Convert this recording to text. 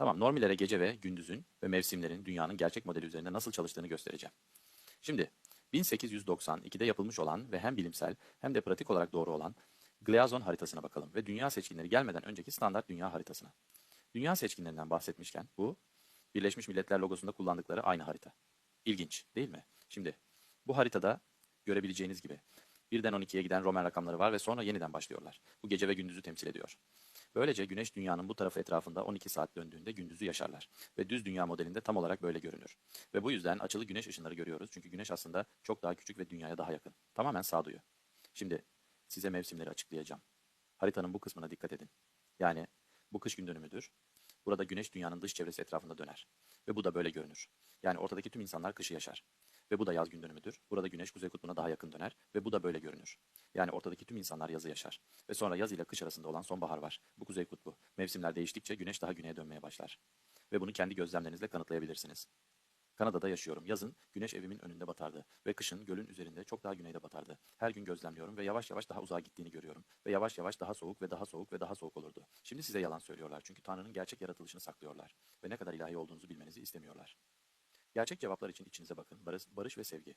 Tamam, normillere gece ve gündüzün ve mevsimlerin dünyanın gerçek modeli üzerinde nasıl çalıştığını göstereceğim. Şimdi 1892'de yapılmış olan ve hem bilimsel hem de pratik olarak doğru olan Gleason haritasına bakalım ve dünya seçkinleri gelmeden önceki standart dünya haritasına. Dünya seçkinlerinden bahsetmişken bu Birleşmiş Milletler logosunda kullandıkları aynı harita. İlginç değil mi? Şimdi bu haritada görebileceğiniz gibi birden 12'ye giden Roman rakamları var ve sonra yeniden başlıyorlar. Bu gece ve gündüzü temsil ediyor. Böylece güneş dünyanın bu tarafı etrafında 12 saat döndüğünde gündüzü yaşarlar. Ve düz dünya modelinde tam olarak böyle görünür. Ve bu yüzden açılı güneş ışınları görüyoruz. Çünkü güneş aslında çok daha küçük ve dünyaya daha yakın. Tamamen sağduyu. Şimdi size mevsimleri açıklayacağım. Haritanın bu kısmına dikkat edin. Yani bu kış gün dönümüdür. Burada güneş dünyanın dış çevresi etrafında döner. Ve bu da böyle görünür. Yani ortadaki tüm insanlar kışı yaşar. Ve bu da yaz gün dönümüdür. Burada güneş kuzey kutbuna daha yakın döner ve bu da böyle görünür. Yani ortadaki tüm insanlar yazı yaşar. Ve sonra yaz ile kış arasında olan sonbahar var. Bu kuzey kutbu. Mevsimler değiştikçe güneş daha güneye dönmeye başlar. Ve bunu kendi gözlemlerinizle kanıtlayabilirsiniz. Kanada'da yaşıyorum. Yazın güneş evimin önünde batardı ve kışın gölün üzerinde çok daha güneyde batardı. Her gün gözlemliyorum ve yavaş yavaş daha uzağa gittiğini görüyorum. Ve yavaş yavaş daha soğuk ve daha soğuk ve daha soğuk olurdu. Şimdi size yalan söylüyorlar çünkü Tanrı'nın gerçek yaratılışını saklıyorlar ve ne kadar ilahi olduğunuzu bilmenizi istemiyorlar. Gerçek cevaplar için içinize bakın. Barış, barış ve sevgi.